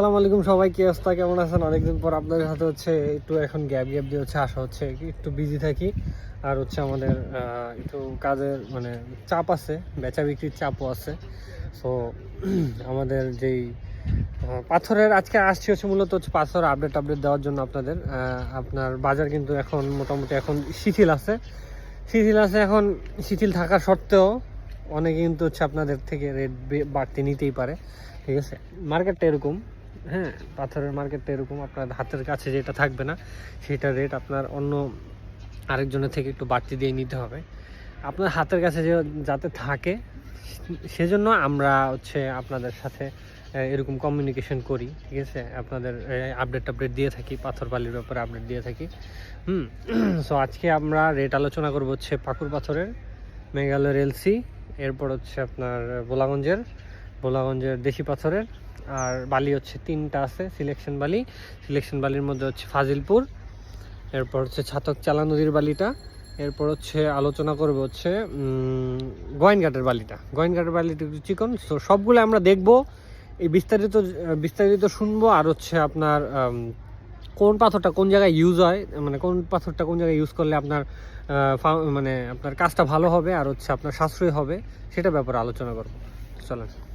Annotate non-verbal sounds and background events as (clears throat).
আসসালামু আলাইকুম, সবাই কি অবস্থা? কেমন আছেন? অনেকদিন পর আপনাদের সাথে হচ্ছে একটু এখন গ্যাপ গ্যাপ দিয়ে হচ্ছে আসা হচ্ছে। একটু বিজি থাকি। আর হচ্ছে আমাদের একটু কাজের মানে চাপ আছে, বেচা বিক্রির চাপও আছে। সো (clears throat) আমাদের যেই পাথরের আজকে আসছি হচ্ছে মূলত হচ্ছে পাথর আপডেট আপডেট দেওয়ার জন্য আপনাদের। আপনার বাজার কিন্তু এখন মোটামুটি এখন শিথিল আছে। শিথিল আছে এখন, শিথিল থাকা সত্ত্বেও অনেকে কিন্তু হচ্ছে আপনাদের থেকে রেট বাড়তি নিতেই পারে। ঠিক আছে? মার্কেটটা এরকম। হ্যাঁ পাথরের মার্কেটটা এরকম আপনার হাতের কাছে যেটা থাকবে না সেটা রেট আপনার অন্য আরেকজনের থেকে একটু বাড়তি দিয়ে নিতে হবে। আপনার হাতের কাছে যে যাতে থাকে, সেজন্য আমরা হচ্ছে আপনাদের সাথে এরকম কমিউনিকেশন করি, ঠিক আছে? আপনাদের আপডেট টাপডেট দিয়ে থাকি, পাথর বালির ব্যাপারে আপডেট দিয়ে থাকি। হুম (clears throat) সো আজকে আমরা রেট আলোচনা করব হচ্ছে পাকুর পাথরের মেঘালয়ের এলসি এরপর হচ্ছে আপনার বোলাগঞ্জের বোলাগঞ্জের দেশি পাথরের আর বালি হচ্ছে তিনটা আছে সিলেকশন বালি। সিলেকশন বালির মধ্যে হচ্ছে ফাজিলপুর, এরপর হচ্ছে ছাতক চালা নদীর বালিটা, এরপর হচ্ছে আলোচনা করব হচ্ছে গোয়েনঘাটের বালিটা। গোয়েনঘাটের বালিটা একটু চিকন, তো সবগুলো আমরা দেখব, এই বিস্তারিত বিস্তারিত শুনব, আর হচ্ছে আপনার কোন পাথরটা কোন জায়গায় ইউজ হয় মানে কোন পাথরটা কোন জায়গায় ইউজ করলে আপনার মানে আপনার কাজটা ভালো হবে, আর হচ্ছে আপনার সাশ্রয় হবে, সেটা ব্যাপারে আলোচনা করব। চলেন।